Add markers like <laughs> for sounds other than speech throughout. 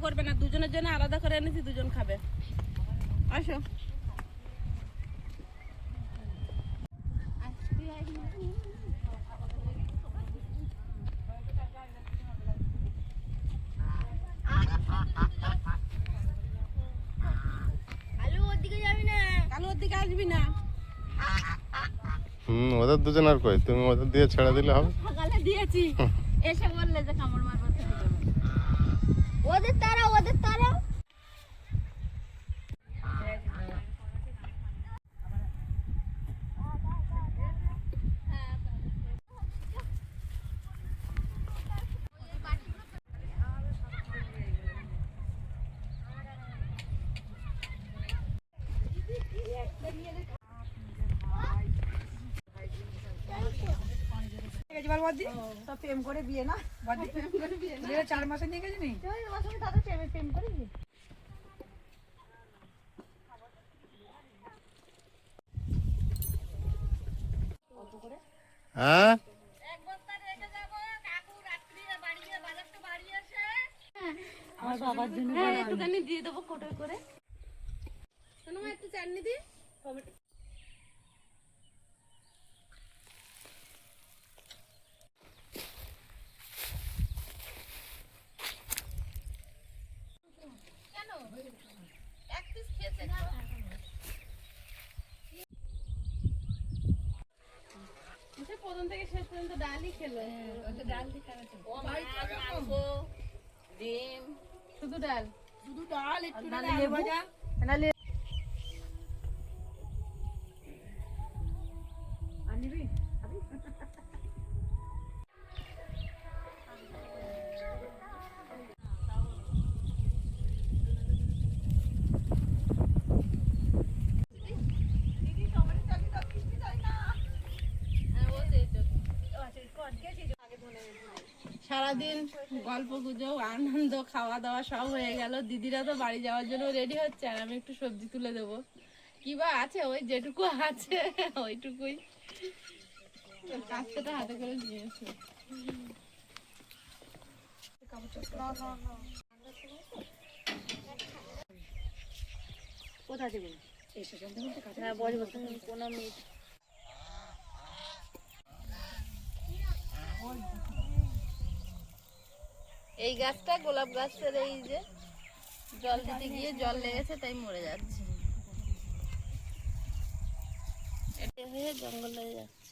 করবে না দুজনের জন্য আলাদা করে এনেছি দুজন খাবে। আসো। যাবি না? কালো ওর দিকে আসবি না। হুম ওদের দুজন আর কই? তুমি ওদের দিয়ে ছেড়ে দিলে হবে। সকালে দিয়েছি। <laughs> এসে বললে যে কামড় মারবো। ছেড়ে দেবো। ওদের তারা ওদের তারা সব প্রেম করে বিয়ে না? বিয়ে চার মাসে নিয়ে গেছিনি তাদের প্রেমে প্রেম করে বিয়ে। হ্যাঁ? হ্যাঁ একটুখানি দিয়ে দেবো কোটো করে। শোনো একটু চাটনি দি। শেষ পর্যন্ত ডালই খেলো। ডাল ডিম। শুধু ডাল? শুধু ডাল? একটু নালে সারাদিন গল্প গুজব, আনন্দ খাওয়া দাওয়া সব হয়ে গেল। দিদিরা তো বাড়ি যাওয়ার জন্য রেডি হচ্ছে আর আমি একটু সবজি তুলে দেবো। কি বা আছে? ওই যেটুকু আছে, ওইটুকুই। কাজটা হাতে করে নিয়েছে বসবো। তুমি কোনো মিট এই গাছটা গোলাপ গাছের এই যে জল দিতে গিয়ে জল লেগেছে, তাই মরে যাচ্ছে। হয়ে জঙ্গল হয়ে যাচ্ছে।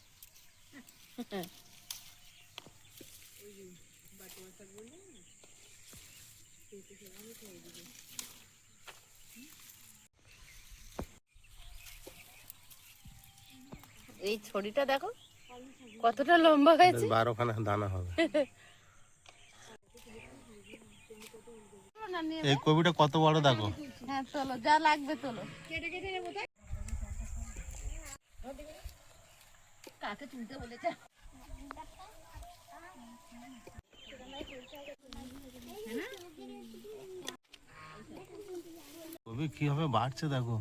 এই ছড়িটা দেখো কতটা লম্বা হয়েছে? বারোখানা দানা হবে। এই কবিটা কত বড় দেখো। হ্যাঁ তোলো যা লাগবে তোলো। কাকে তুলতে বলেছে? কবি কীভাবে বাড়ছে দেখো।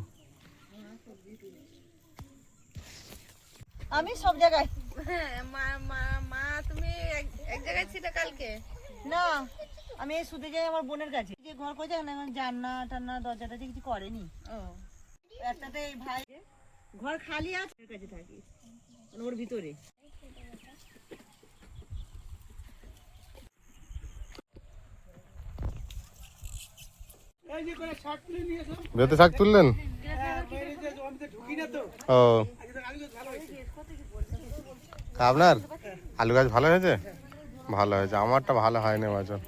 আমি সব জায়গায় মা মা মা তুমি এক জায়গায় ছিলে কালকে? না আমি এই শুতে যাই আমার বোনের কাছে। যে ঘর করেছে না এখন জান্না টান্না দরজা টরজা কিছু করেনি। ও। একটাতে এই ভাই ঘর খালি আছে ওর কাছে থাকি। মানে ওর ভিতরে। বেতে শাক তুললেন? ও। আপনার? আলু গাছ ভালো হয়েছে? ভালো হয়েছে। আমারটা ভালো হয়নি বছর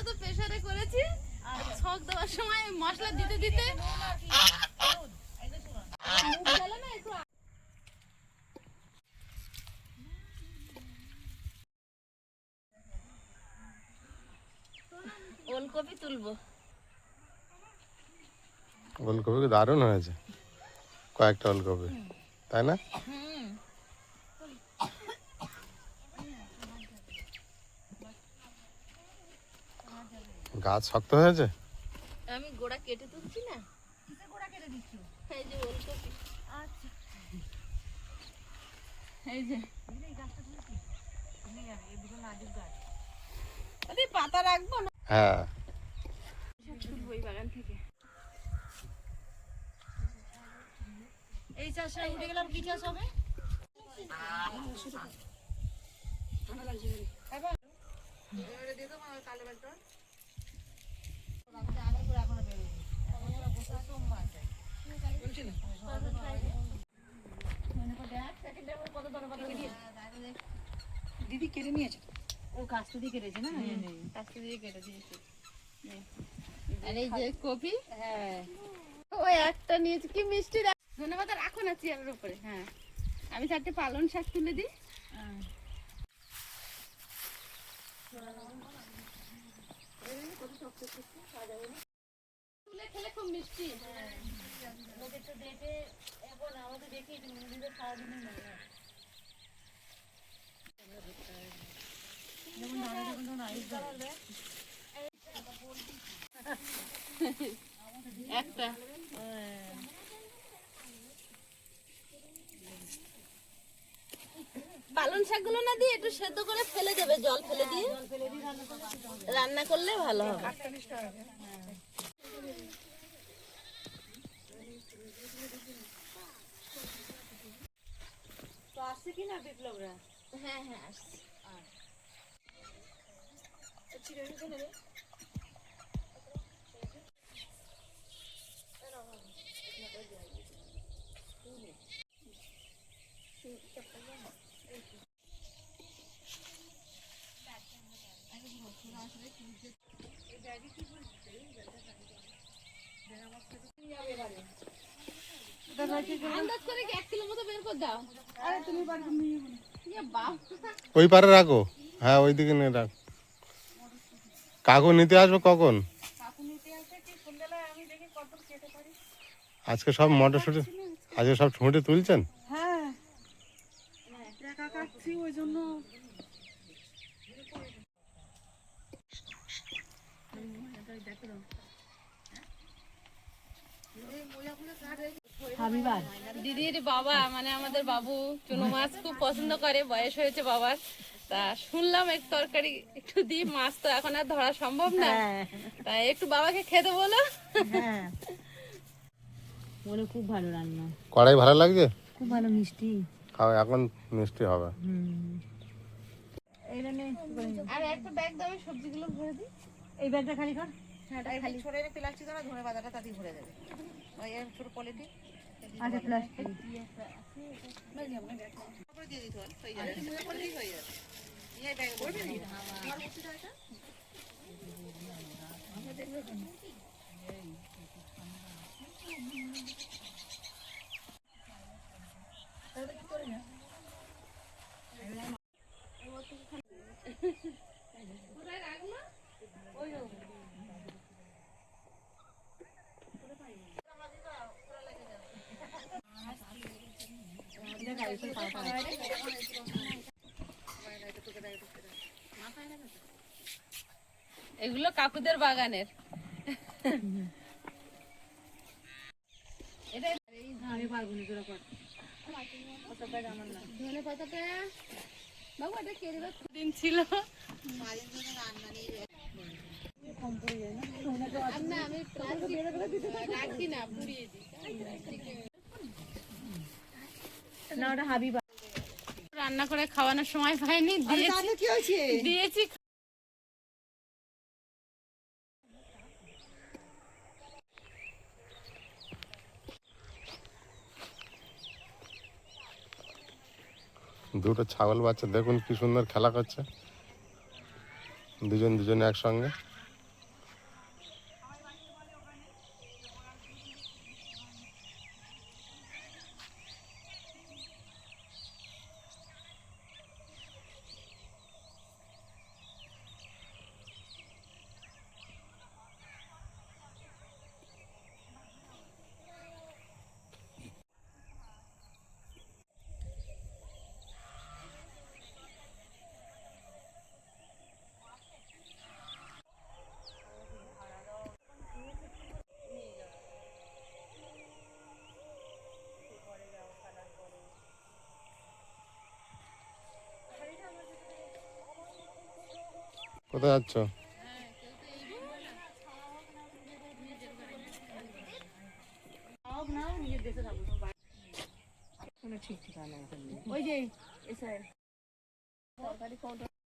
তো করেছি আর দেওয়ার সময় মশলা দিতে দিতে মুখ গেল না একটু ওলকপি তুলবো ওলকপি দারুণ হয়েছে। কয়েকটা ওলকপি তাই না? গাছ শক্ত হয়েছে? কেটে তুলছি না। গোড়া কেটে দিচ্ছ? এই যে ওলকপি। আচ্ছা। এই যে। এই গাছটা ধরেছি ভেঙে যাবে এই দুটো নাজুক গাছ। ওদের পাতা রাখব না? হ্যাঁ। বাগান থেকে। এই চাষটা উঠে গেলাম কি চাষ হবে? দিদি কেটে নিয়েছে ও গাছ তো দিয়ে কেটেছে না? কাছে দিয়ে কেটে দিয়েছি। আর এই যে কপি? হ্যাঁ। ওই একটা নিয়েছি কি মিষ্টি ধন্যবাদ রাখো না চেয়ারের উপরে হ্যাঁ। আমি চারটে পালন শাক তুলে দিই। তুলে খেলে খুব মিষ্টি। ওদের তো দেখে এখন আমাদের দেখি মুরগিদের সারাদিনে মনে হয় যেমন ধারে যখন তখন আইস ধরে। একটা পালন শাকগুলো না দিয়ে একটু সেদ্ধ করে ফেলে দেবে জল ফেলে দিয়ে। রান্না করলে ভালো হবে। আসছে কি না বিপ্লবরা? হ্যাঁ হ্যাঁ আসছি। আন্দাজ করে ওই পারে রাখো। হ্যাঁ ওই দিকে নিয়ে রাখ। কাকু নিতে আসবে কখন? আজকে সব মটরশুটি আজকে সব ছুঁটে তুলছেন? কাটছি ওই জন্য। দিদির বাবা মানে আমাদের বাবু চুনো মাছ খুব পছন্দ করে বয়স হয়েছে বাবার। তা শুনলাম এক তরকারি একটু দিই মাছ তো এখন আর ধরা সম্ভব না। হ্যাঁ। তাই একটু বাবাকে খেতে বলো। হ্যাঁ। বলে খুব ভালো রান্না। কড়াই ভালো লাগছে? খুব ভালো মিষ্টি। খাও এখন মিষ্টি হবে। আর একটা ব্যাগ দাও সবজিগুলো ভরে দিই। এই ব্যাগটা খালি কর। খালি। ছোট একটা প্লাস্টিক দাও ধরে বাজারটা তাতেই ভরে দেবে ওই ছোট আচ্ছা প্লাস্টিক দিয়ে দিতে হয় হয়ে যাবে। পড়লেই হয়ে যাবে। এই ব্যাগে না এগুলো কাকুদের বাগানের। আমি পারব না ধনে দেবে দিন ছিল। না ওটা রান্না করে খাওয়ানোর সময় পাইনি দিয়েছি দুটো ছাগল বাচ্চা দেখুন কি সুন্দর খেলা করছে। দুজন দুজনে একসঙ্গে।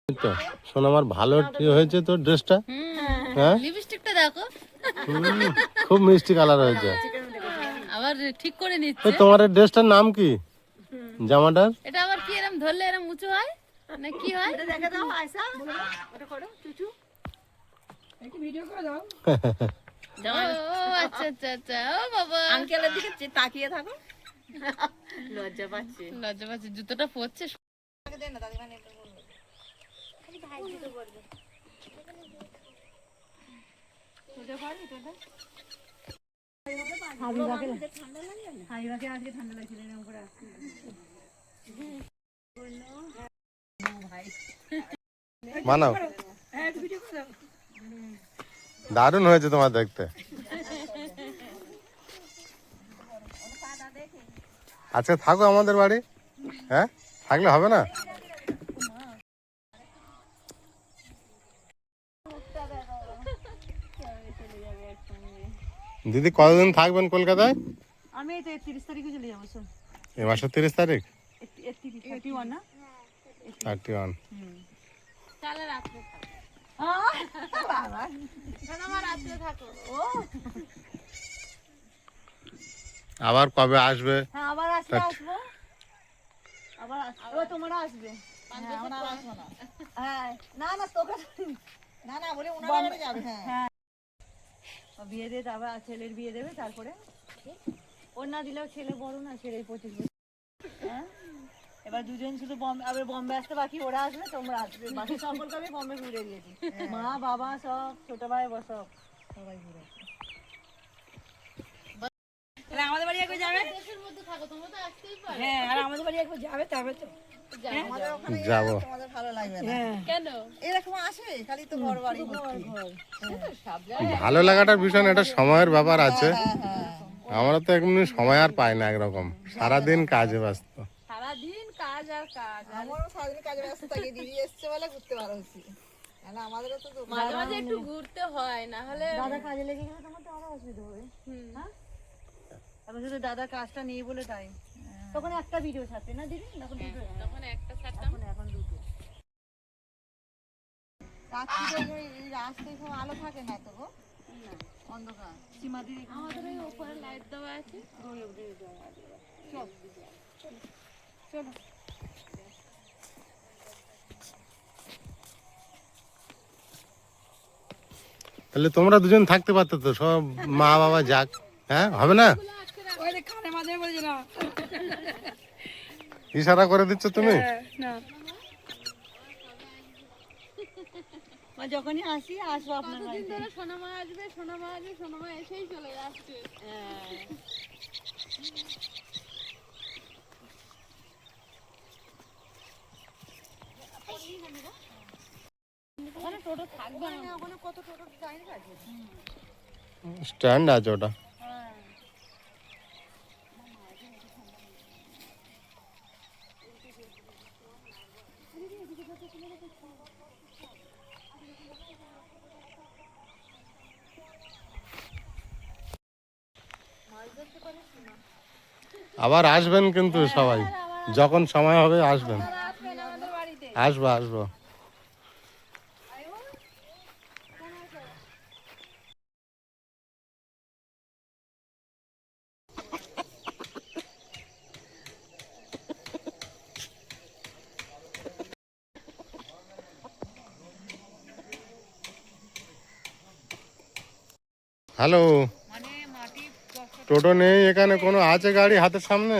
তো শোন আমার ভালো হয়েছে তোর ড্রেসটা। হ্যাঁ? লিপস্টিকটা দেখো। খুব মিষ্টি কালার হয়েছে। আবার ঠিক করে নিচ্ছে। তোমার ড্রেসটার নাম কি? জামাটার? এটা আবার কি এরম ধরলে এরম উঁচু হয়? না কি হয়? দেখে দাও আয়সা ওটা করো চুচু। ও আচ্ছা আচ্ছা আচ্ছা। ও বাবা। আঙ্কেলের দিকে তাকিয়ে থাকো। লজ্জা পাচ্ছে। লজ্জা পাচ্ছে জুতোটা পরছে। ঠান্ডা লাগছিল বানাও দারুণ হয়েছে তোমার দেখতে। আচ্ছা থাকো আমাদের বাড়ি। হ্যাঁ? থাকলে হবে না? দিদি কতদিন থাকবেন কলকাতায়? আমি এই তো একত্রিশ তারিখে চলে যাব এ মাসের তিরিশ তারিখ? না থার্টি ওয়ান রাত্রে থাকো। বাবা। শোনো আমার রাত্রে থাকো? আবার কবে আসবে? হ্যাঁ আবার আসলে আসব। আবার আসব ও তোমরা আসবে। হ্যাঁ না। হ্যাঁ না না তোকে না না বলে ওনারা বাড়ি যাবে। হ্যাঁ। বিয়ে দিয়ে তারপর আর ছেলের বিয়ে দেবে তারপরে ওর না দিলেও ছেলে বড় না ছেলে পঁচিশ বছর। হ্যাঁ? এবার দুজন শুধু বম্বে আবার বম্বে আসতে বাকি ওরা আসবে তোমরা আসবে। বাকি সকলকে আমি বম্বে ঘুরে দিয়েছি। মা বাবা সব ছোট ভাই সব সবাই ঘুরে আমাদের বাড়ি একবার যাবে? দেশের মধ্যে থাকো তোমরা তো। আসতেই পারো হ্যাঁ? আর আমাদের বাড়ি একবার যাবে। তবে তো যাব ভালো লাগবে না। কেন? এরকম আসে খালি তো ঘর বাড়ি ভর্তি। ভালো লাগাটার ভীষণ একটা সময়ের ব্যাপার আছে। হ্যাঁ। আমরা তো এমনি সময় আর পাই না একরকম। সারাদিন কাজে ব্যস্ত। কাজ কাজ আমারও সারাদিন কাজে ব্যস্ত থাকি দিদি এসছে বলে ঘুরতে পারছি। নাহলে আমাদেরও তো মাঝে মাঝে একটু ঘুরতে হয় না হলে দাদা কাজে লেগে গেলে তোমার তো আরও অসুবিধা হবে। হ্যাঁ? এখন শুধু দাদা কাজটা নেই বলে তাই। তখন একটা ভিডিও ছাড়তে না দিদি? এখন দুটো। তখন একটা ছাড়তাম। এখন দুটো। এই রাস্তায় সব আলো থাকে না তো গো? অন্ধকার। সীমাদির আমাদের ওই উপরে লাইট দেওয়া আছে। তাহলে তোমরা দুজন থাকতে পারতো তো সব মা বাবা যাক হ্যাঁ? হবে না? ইশারা করে দিচ্ছ তুমি? যখনই আসি আসব আপনার বাড়িতে। সোনামা আসবে সোনামা আসবে সোনামা এসেই চলে যাচ্ছে ওখানে টোটো থাকবে না। ওখানে কত টোটো? দাঁড়িয়ে আছে। স্ট্যান্ড আছে ওটা। আবার আসবেন কিন্তু সবাই। যখন সময় হবে আসবেন। আসব আসব। হ্যালো। টোটো নেই এখানে কোনো আছে গাড়ি হাতের সামনে?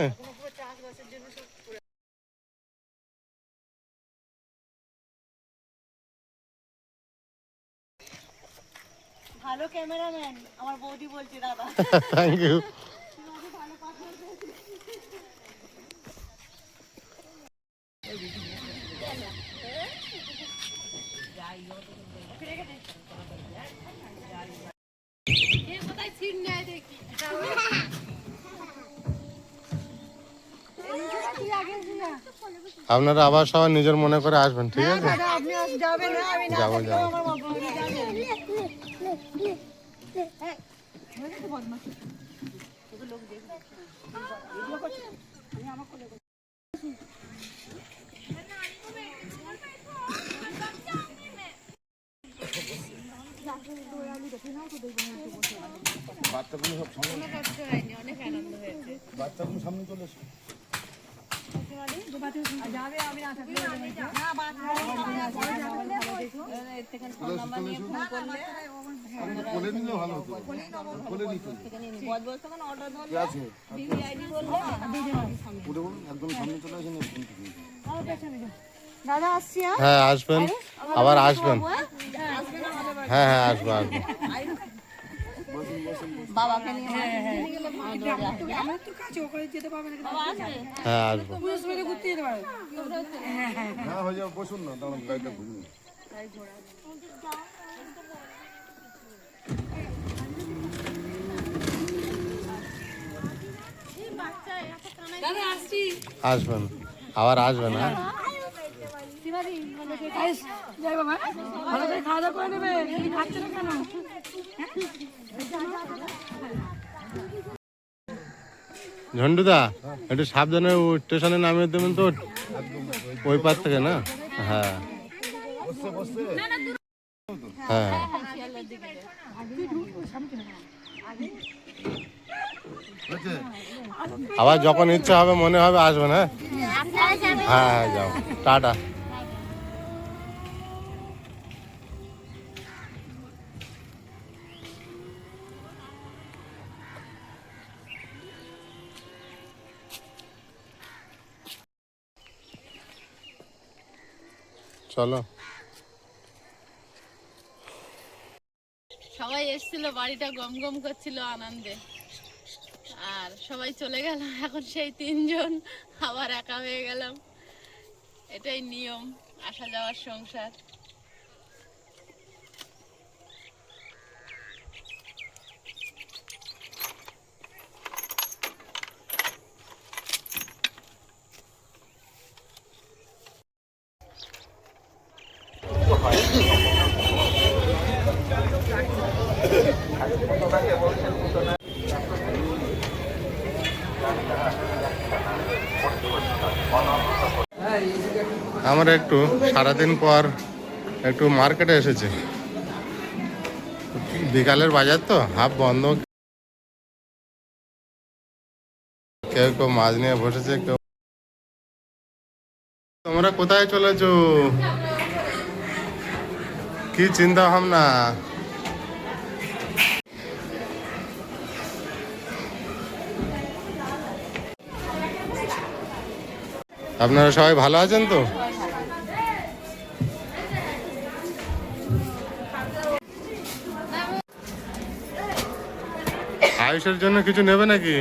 ভালো ক্যামেরাম্যান আমার বৌদি বলছে দাদা। থ্যাংক ইউ কোথায় ছিট নেয় দেখি আপনারা আবার সবাই নিজের মনে করে আসবেন ঠিক আছে? দাদা আপনি আজ যাবেন না আমি না যাব, যাব। আমার কোনো কষ্ট হয়নি অনেক আনন্দ হয়েছে। যাবে আমি না থাকলেও না বাচ্চা এর থেকে ফোন নাম্বার নিয়ে ফোন করলে দাদা আসছি হ্যাঁ? হ্যাঁ আসবেন আবার আসবেন হ্যাঁ হ্যাঁ আসব আসব বাবাকে নিয়ে হ্যাঁ আসব হ্যাঁ হয়ে ঝন্ডুদা, একটু সাবধানে স্টেশনে নামিয়ে দেবেন তো ওই পার থেকে না? হ্যাঁ। হ্যাঁ। আবার যখন ইচ্ছা হবে, মনে হবে আসবেন হ্যাঁ? হ্যাঁ হ্যাঁ যাও। টাটা। চলো। সবাই এসেছিল, বাড়িটা গম গম করছিল আনন্দে। আর সবাই চলে গেল, এখন সেই তিনজন, আবার একা হয়ে গেলাম। এটাই নিয়ম, আসা যাওয়ার সংসার। আমরা একটু সারাদিন পর একটু মার্কেটে এসেছি। বিকালের বাজার তো, হাফ বন্ধ। কেউ কেউ মাছ নিয়ে বসেছে, কেউ তোমরা কোথায় চলেছো? কি চিন্তা ভাবনা? আপনারা সবাই ভালো আছেন তো? আয়ুষের জন্য কিছু নেবে নাকি?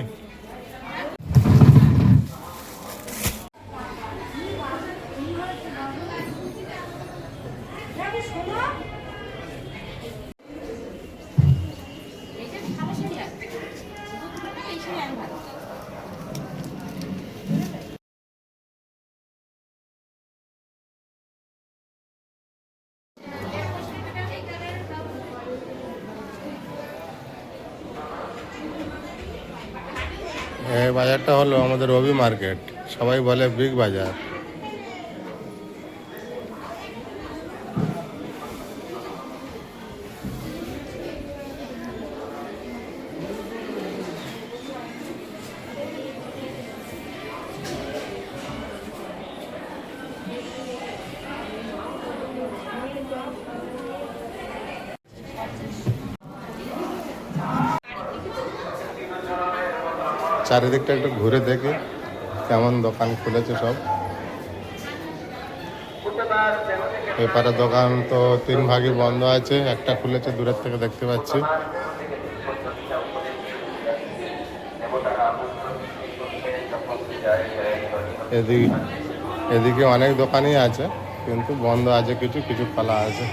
এই হলো আমাদের রবি মার্কেট। সবাই বলে বিগ বাজার। চারিদিকটা একটু ঘুরে দেখি, কেমন দোকান খুলেছে সব। এপারে দোকান তো তিন ভাগই বন্ধ আছে, একটা খুলেছে দূরের থেকে দেখতে পাচ্ছি। এদিকে এদিকে অনেক দোকানই আছে, কিন্তু বন্ধ আছে কিছু কিছু খোলা আছে।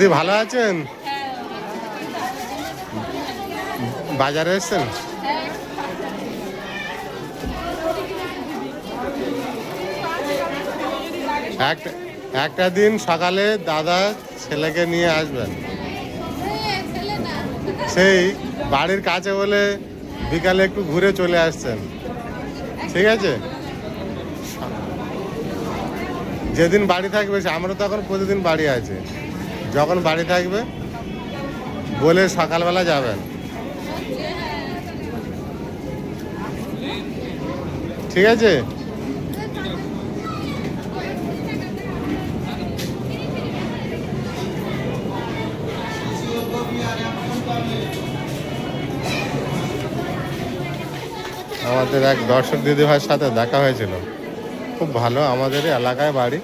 দিদি ভালো আছেন? বাজারে এসছেন? একটা একটা দিন সকালে দাদা ছেলেকে নিয়ে আসবেন। সেই বাড়ির কাছে বলে বিকালে একটু ঘুরে চলে আসছেন। ঠিক আছে? যেদিন বাড়ি থাকবে আমরা তো এখন প্রতিদিন বাড়ি আছে। যখন বাড়ি থাকবে, বলে সকালবেলা যাবেন। ঠিক আছে? আমাদের এক দর্শক দিদিভাইয়ের সাথে দেখা হয়েছিল। খুব ভালো আমাদের এলাকায় বাড়ি।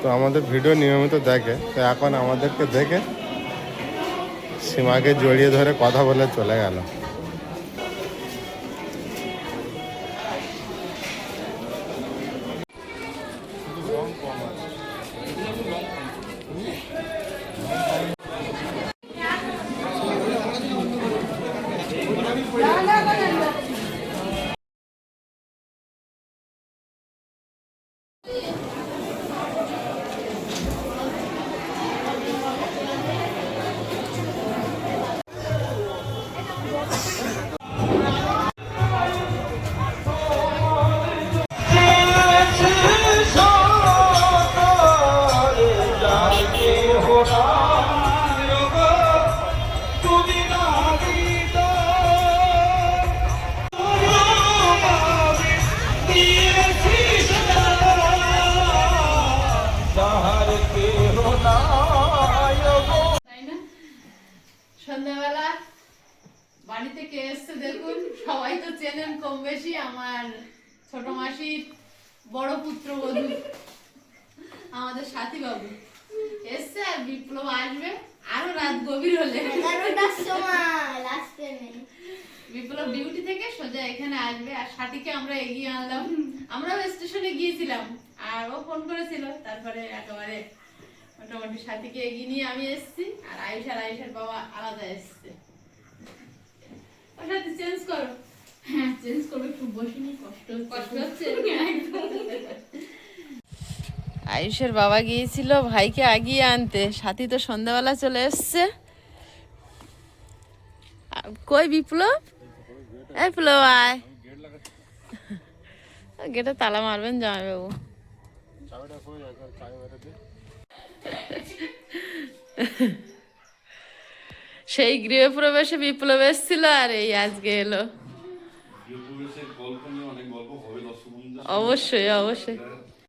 তো আমাদের ভিডিও নিয়মিত দেখে, তো এখন আমাদেরকে দেখে সীমাকে জড়িয়ে ধরে কথা বলে চলে গেল। সাথীকে আমরা এগিয়ে আনলাম। আমরাও স্টেশনে গিয়েছিলাম আর ও ফোন করেছিল। তারপরে একেবারে মোটামুটি সাথীকে এগিয়ে নিয়ে আমি এসেছি আর আয়ুষ আর আয়ুষের বাবা আলাদা এসছে। চেঞ্জ করো। হ্যাঁ চেঞ্জ করো একটু বসিনি কষ্ট কষ্ট হচ্ছে। আয়ুষের বাবা গিয়েছিল ভাইকে আগিয়ে আনতে। সাথী তো সন্ধ্যাবেলা চলে এসছে। কই বিপ্লব? এই বিপ্লব আয়। গেটে তালা মারবেন জামাইবাবু। সেই গৃহপ্রবেশে বিপ্লব এসেছিল আর এই আজকে এলো। অবশ্যই অবশ্যই।